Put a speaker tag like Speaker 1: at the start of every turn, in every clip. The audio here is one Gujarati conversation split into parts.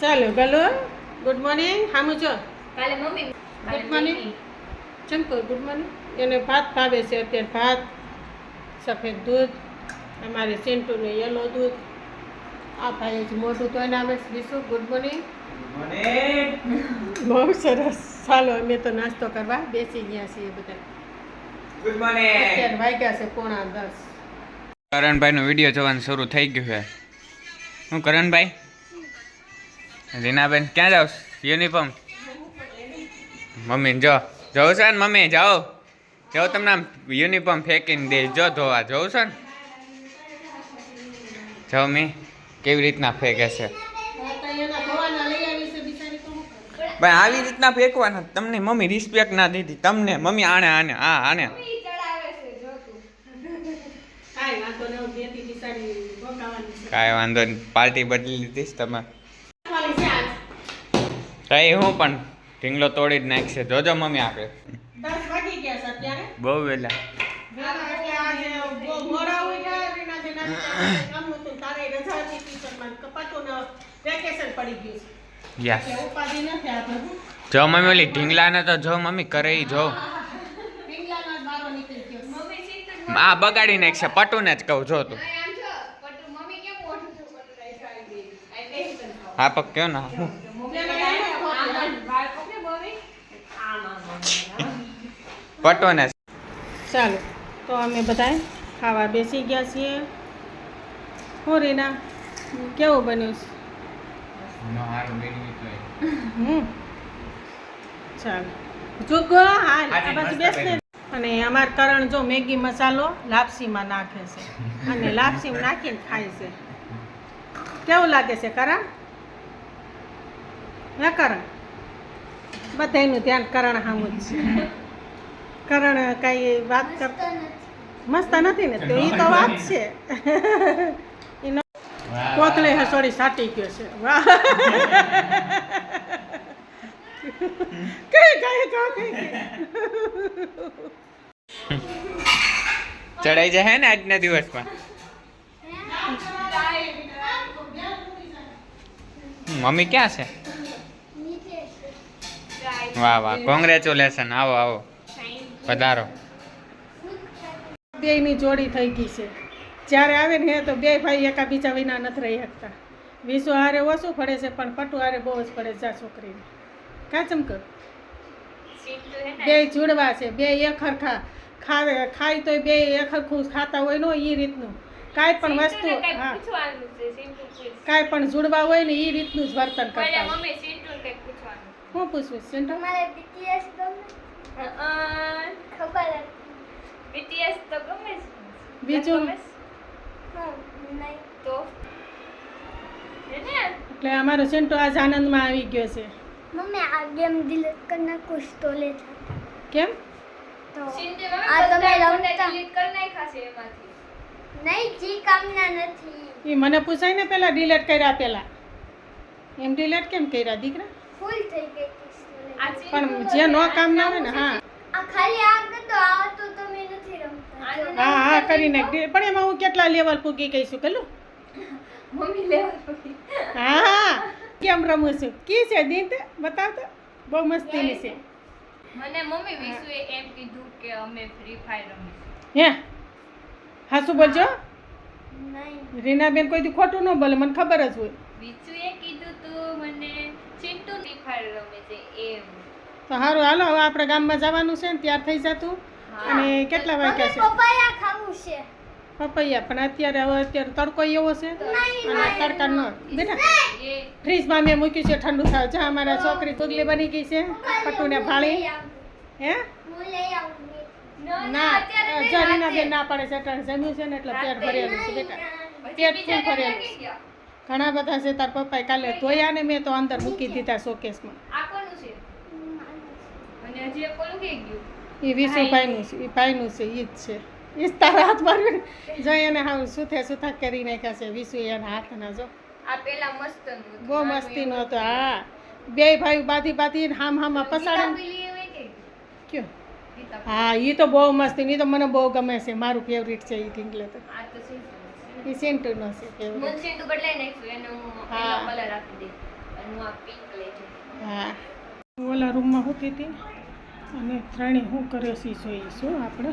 Speaker 1: ચાલો ગલો. ગુડ મોર્નિંગ હામું છો?
Speaker 2: કાલે mummy
Speaker 1: Good morning. Champu good morning એને ભાત ભાવે છે અત્યારે ભાત સફેદ દૂધ અમારે સેન્ટુનું યલો દૂધ. આ ભાઈ જ મોટું તો એને અમે છે ગુડ મોર્નિંગ બહુ સરસ. ચાલો અમે તો નાસ્તો કરવા બેસી ગયા છીએ બધા.
Speaker 3: ગુડ મોર્નિંગ
Speaker 1: અત્યારે વાગ્યા છે પોણા દસ.
Speaker 3: કરણભાઈનો વીડિયો જોવાનું શરૂ થઈ ગયું છે. હું કરણભાઈ? રીનાબેન ક્યાં જાવ? યુનિફોર્મ? મમ્મી જો. જવું છે ને મમ્મી જાઓ. જાઓ તમને આમ યુનિફોર્મ ફેંકીને દે. જો ધોવા જવું છે ને? જાઓ મી. કેવી રીતના ફેંકે છે? ભાઈ આવી રીતના ફેંકવાના. તમને મમ્મી રિસ્પેક્ટ ના દીધી. તમને મમ્મી આને આને આ આને.
Speaker 2: જો
Speaker 1: કાંઈ વાંધો નહીં.
Speaker 3: પાર્ટી બદલી લીધી તમે. કઈ હું પણ ઢીંગલો તોડી જ નાખશે. જોજો મમ્મી આગળ. બહુ વહેલા. જો મમ્મી ઓલી ઢીંગલાને તો જો મમ્મી કરે જો. આ બગાડી નાખશે પટુને જ કહું જો તું.
Speaker 2: હા પક્યો પટુ મમ્મી કેમ મોઢું છું પટુ રાઈ ખાઈ ગઈ આ ટેન્શન ખાવ
Speaker 3: હા પગ કયો ના હું
Speaker 2: મમ્મી આમ બાળ કોકે મમ્મી આમ આમ આમ
Speaker 3: પટોને.
Speaker 1: ચાલો તો અમે બધાએ ખાવા બેસી ગયા છીએ. હું રીના કેવું બન્યું છે? હમ. ચાલો. જુગો બેસ ને. અને અમાર કરણ જો મેગી મસાલો લાપસીમાં નાખે છે. અને લાપસીમાં નાખીને ખાય છે. કેવું લાગે છે કરણ? હે કરણ? બધાનું ધ્યાન કરણ સામું જ છે. કરણ કઈ વાત કર મસ્ત નથી ને? તો એ તો વાત છે. એનો કોકલે હસોડી સાટી ગયો છે. વાહ. કઈ કઈ કઈ
Speaker 3: ચડાઈ જાય ને આજના દિવસમાં? મમ્મી ક્યાં છે? વાહ વાહ. કોંગ્રેચ્યુલેશન આવો આવો. પધારો.
Speaker 1: બેયની જોડી થઈ ગઈ છે. જ્યારે આવે ને તો બે ભાઈ એકા બીજા વિના નથી રહી શકતા. વિશ્વ હારે ઓછું પડે છે પણ પટુ હારે બહુ જ પડે છે આ છોકરીને. કા
Speaker 2: કર
Speaker 1: બે જુડવા છે બે એક હરખા. ખાવે ખાય તોય બે એક હરખું ખાતા હોય નો એ રીતનું. કાંઈ પણ વસ્તુ હા.
Speaker 2: પૂછવાનું છે ચિંતુ પૂછ
Speaker 1: કાંઈ પણ જુડવા હોય ને એ રીતનું જ વર્તન કરતા હું પૂછવું સિન્ટુ
Speaker 4: ખબર.
Speaker 2: BTS તો ગમે છે
Speaker 1: બીજું?
Speaker 2: ગમે છે?
Speaker 4: નહીં.
Speaker 2: તો?
Speaker 1: એટલે અમારો સેન્ટો આજ આનંદમાં આવી ગયો છે.
Speaker 4: મમ્મી આ ગેમ ડિલીટ કરી નાખું સ્ટોરેજ
Speaker 1: કેમ?
Speaker 4: તો આ તમે રમતા.
Speaker 2: ડિલીટ કરી નાખ્યા એમાંથી.
Speaker 4: નહીં જી કામના નથી.
Speaker 1: એ મને પૂછાય ને પેલા ડિલેટ કર્યા પેલા. એમ ડિલીટ કેમ કર્યા દીકરા?
Speaker 4: ફૂલ થઈ ગઈ હતી storage.
Speaker 2: આ ચિંતુ
Speaker 1: પણ જે નો કામ ના હોય ને હા. હા હા કરી નાખ પણ એમાં હું કેટલા લેવલ ફૂકી કહીશું છું પેલું
Speaker 2: મમ્મી લેવલ
Speaker 1: હા હા. કેમ રમું છું? કી છે દીદ બતાવ તો. બહુ મસ્તીની છે.
Speaker 2: મને મમ્મી વિશુએ એમ કીધું કે અમે ફ્રી ફાયર રમીશું.
Speaker 1: હે? હા શું બોલજો
Speaker 4: નહીં.
Speaker 1: રીનાબેન કોઈ દી ખોટું ન બોલે મને ખબર જ હોય.
Speaker 2: વિશુએ કીધું તું મને ચિંટુ ફ્રી ફાયર રમે છે એમ
Speaker 1: તો સારું હાલો હવે આપણે ગામમાં જવાનું છે ને ત્યાર થઈ જતું અને કેટલા વાગ્યા છે?
Speaker 4: પપૈયા ખાવું છે.
Speaker 1: પપૈયા પણ અત્યારે હવે અત્યારે તડકો એવો છે. અને આ તડકા ન બેટા
Speaker 2: એ.
Speaker 1: ફ્રીજમાં મેં મૂક્યું છે ઠંડુ થાય જા અમારા છોકરી પુગલી બની ગઈ છે પટુને ભાળી. હે?
Speaker 4: હું લઈ આવું.
Speaker 2: ના ના
Speaker 1: ના
Speaker 2: અત્યારે
Speaker 1: જરીના બેન ના પડે છે અટાણે જમ્યું છે ને એટલે પેટ. ભરેલું છે બેટા. પેટ
Speaker 2: શું
Speaker 1: ફૂલ ભરેલું? ઘણા બધા છે તાર પપ્પાએ કાલે ધોયા ને મેં તો અંદર મૂકી દીધા શોકેસમાં
Speaker 2: આ કોનું છે અને હજી એક ઓલું કઈ ગયું
Speaker 1: એ વિશુભાઈનું છે એ ભાઈનું છે એ જ છે. એ જ તારા હાથ માર્યું એને હા સુથે સુથા કરી નાખ્યા છે વિશુ એના હાથના જો.
Speaker 2: આ પેલા મસ્ત
Speaker 1: બહુ મસ્તીનો હતું હા. બે ભાઈ બાધી બાધી હામ હામાં પસાડે કયો? હા એ તો બહુ મસ્તી એ તો મને બહુ ગમે છે મારું ફેવરિટ છે એ ઢીંગલે તો. એ સેન્ટુનો છે. ફેવરિટ
Speaker 2: મુનશીન બદલાઈ નાખ્યું એને હા. કલર આપી દઈ અને હું આ પિંક લઈ જઈશ.
Speaker 1: હા. ઓલા રૂમમાં હોતી હતી? અને ત્રણે કર્યો છે જોઈશું આપણે?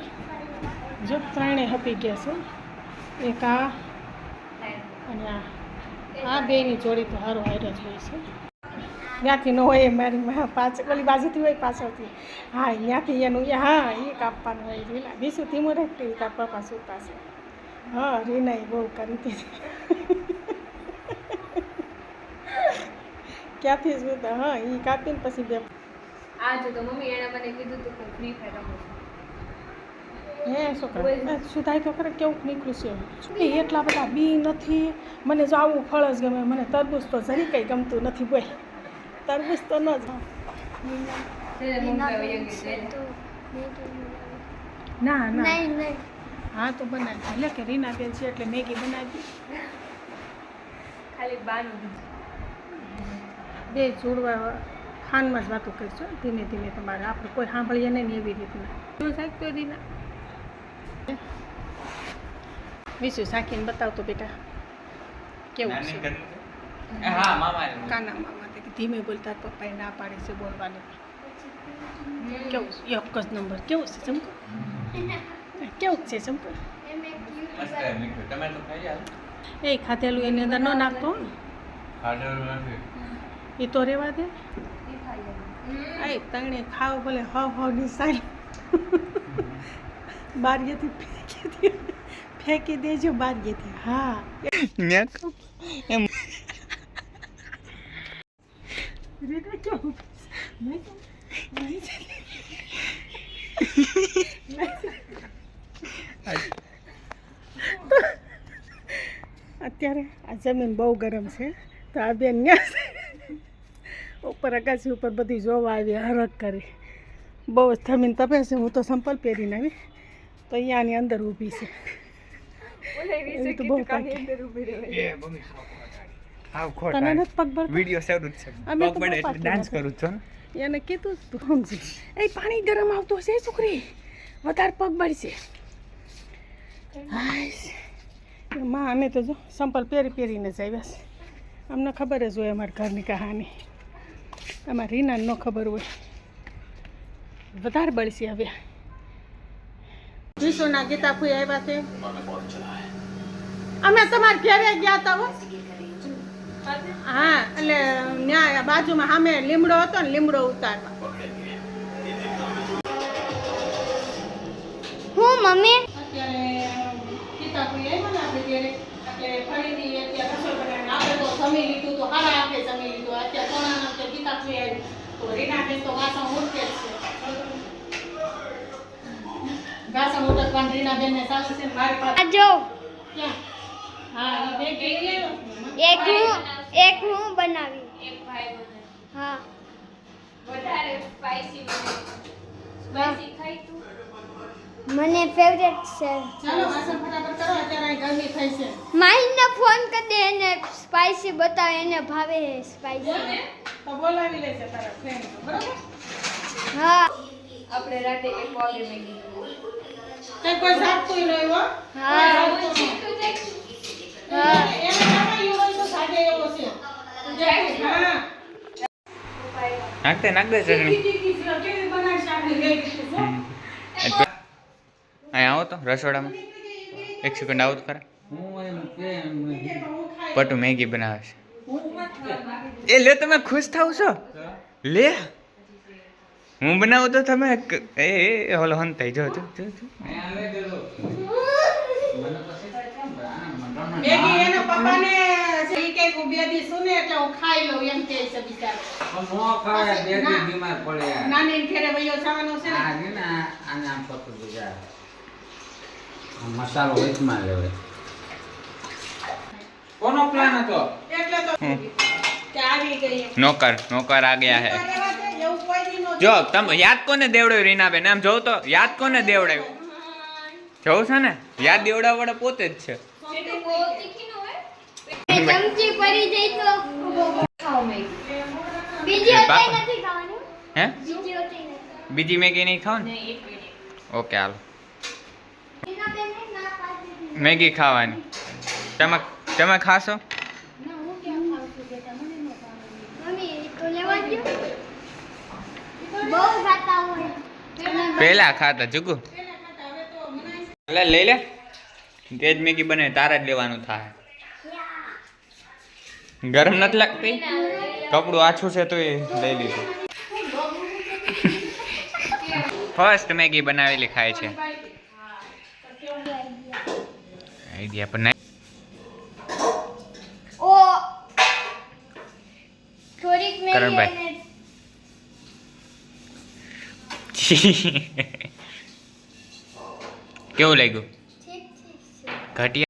Speaker 1: જો ત્રણે હપી ગયા છે. એક આ અને આ. આ બેની જોડી તો સારું હારે જોઈશું ત્યાંથી ન હોય એ મારી પાછ, ઓલી બાજુથી હોય પાછળથી. હા ત્યાંથી એનું એ, હા એ કાપવાનું હોય રીલા બીજું ધીમું રાખતી કાપવા પપ્પા પાસે હા રીના બહુ કરી હતી ક્યાંથી જોતા હા એ કાપીને પછી બે
Speaker 2: આ જો તો મમ્મી એણે મને કીધું હતું કે ફ્રી ફાયર રમું છું.
Speaker 1: હે છોકરા શું થાય તો ખરે કેવું નીકળ્યું છે? કે એટલા બધા બી નથી? મને જો આવું ફળ જ ગમે મને તરબૂચ તો જરી કંઈ ગમતું નથી બોય તરબૂચ તો ન જ
Speaker 2: ને
Speaker 1: ના. હા તો બનાવી. એટલે કે રીના બેન છે એટલે મેગી બનાવી.
Speaker 2: ખાલી બાનું
Speaker 1: બે જોડવા ખાનમાં જ વાતો કરશો ધીમે ધીમે તમારે આપણે કોઈ સાંભળીએ નહીં એવી રીતના. શું શાક તો રીના વિશુ શાકીને બતાવતો બેટા. કેવું છે?
Speaker 3: હા મામા
Speaker 1: કાના મામા તે ધીમે બોલતા પપ્પાએ ના પાડે છે બોલવાની. કેવું છે? એક જ નંબર. કેવું છે ચમકો કેવું છે ચમકો એ ખાધેલું એની અંદર ન નાખતો. એ તો રેવા દે. એ તણે ખાવ ભલે હ હ ની સાઈ બારીએથી ફેંકી દે. ફેંકી દેજો બારીએથી. હા.
Speaker 3: એમ.
Speaker 1: અત્યારે આ જમીન બહુ ગરમ છે. તો આ બેન ન્યા ઉપર અગાસી ઉપર બધી જોવા આવી હરક કરી. બહુ જ થમીને તપે છે હું તો સંપલ પહેરીને આવી. તો અહીંયાની અંદર ઊભી છે. તને નથી પગ ભરતા?
Speaker 3: વિડિયો છે. પગ
Speaker 1: તો
Speaker 3: એટલે ડાન્સ કરું છું
Speaker 1: એને કીધું તું સમજી. એ પાણી ગરમ આવતું હશે છોકરી. વધારે પગ બળશે. માં અમે તો જો સંપલ પહેરી પહેરીને જ આવ્યા છે. અમને ખબર જ હોય અમારા ઘરની કહાની. અમારે રીના ન ખબર હોય. વધારે બળશે હવે વિશ્વના ગીતા ફૂઈ આવ્યા છે. અમે તમારે ઘેરે ગયા હતા હો. હા એટલે ન્યા બાજુમાં સામે લીમડો હતો ને લીમડો ઉતારવા.
Speaker 4: હું મમ્મી?
Speaker 1: અત્યારે ગીતા કોઈ આવ્યા ને આપણે ઘેરે. એટલે ફરીથી અત્યારે રસોઈ બનાવીને આપણે તો જમી લીધું તો હારા આપણે જમી લીધું અત્યારે કોણાના અત્યારે ગીતા કોઈ આવી તો તો વાસણ ઉઠકે છે. વાસણ ઉઠકવાનું રીનાબેનને ચાલુ છે મારી પાસે.
Speaker 4: આ જો.
Speaker 1: હા બે ગઈ
Speaker 4: એક હું એક હું બનાવી.
Speaker 2: એક ભાઈ બને.
Speaker 4: હા.
Speaker 2: વધારે સ્પાઈસી બને. સ્પાઈસી ખાઈ તું?
Speaker 4: મને ફેવરેટ છે.
Speaker 1: ચાલો વાસણ ફટાફટ કરો અત્યારે ગરમી થઈ છે.
Speaker 4: માહીને ફોન કરી દે એને સ્પાઈસી બતાવે એને ભાવે સ્પાઈસી
Speaker 1: તો બોલાવી લેજે તારા ફ્રેન્ડ બરાબર?
Speaker 4: હા.
Speaker 2: આપણે રાતે એક વાગે મેગી
Speaker 1: કઈ કોઈ જાગતું નહીં હો.
Speaker 4: હા. હા.
Speaker 1: એને ખાવા એવો તો સાજે એવો છે. હા.
Speaker 3: નાખતે નાખ દે ચટણી. અહીંયા આવો તો રસોડામાં. એક સેકન્ડ આવો તો ખરા. પટુ મેગી બનાવે છે. એ લે તમે ખુશ થાવ છો? લે. હું બનાવું તો તમે એ એ હોલો થઈ જો જો જો જો.
Speaker 1: મેગી એના પપ્પાને છે કે હું બે સુને એટલે હું ખાઈ લઉં એમ કહે છે બિચારો.
Speaker 5: નો ખાય બે બીમાર પડે
Speaker 1: નાની ઘેરે વયો જવાનો છે ને.
Speaker 5: આ ને આને આમ પકડ દીધા મસાલો વચમાં લેવે કોનો પ્લાન હતો?
Speaker 1: એટલે તો.
Speaker 3: નોકર નોકર આ ગયા હે. જો તમે યાદ કોને દેવડાવ્યું રીનાબેન? આમ જોવ તો યાદ કોને દેવડાવ્યું? જોઉં છે ને? યાદ દેવડાવવાળા પોતે જ છે.
Speaker 4: બીજી
Speaker 3: હે? મેગી નહીં ખાવ ને
Speaker 2: નહીં એક મિનિટ
Speaker 3: ઓકે હાલો. મેગી ખાવાની. તમે તમે ખાશો
Speaker 4: ના હું ક્યાં ખાઉં છું બેટા મને ન ભાવે આવજો બહુ ખાતા હોય
Speaker 3: પેલા ખાતા જુગુ. લઈ લે. તેજ મેગી બને તારા જ લેવાનું થાય. ગરમ નથી લાગતી? કપડું આછું છે તો એ લઈ લીધું. ફર્સ્ટ મેગી બનાવેલી ખાય છે. આઈડિયા પણ કરણભાઈ.
Speaker 4: અને
Speaker 3: નહીં કેવું લાગ્યું? ઘટિયા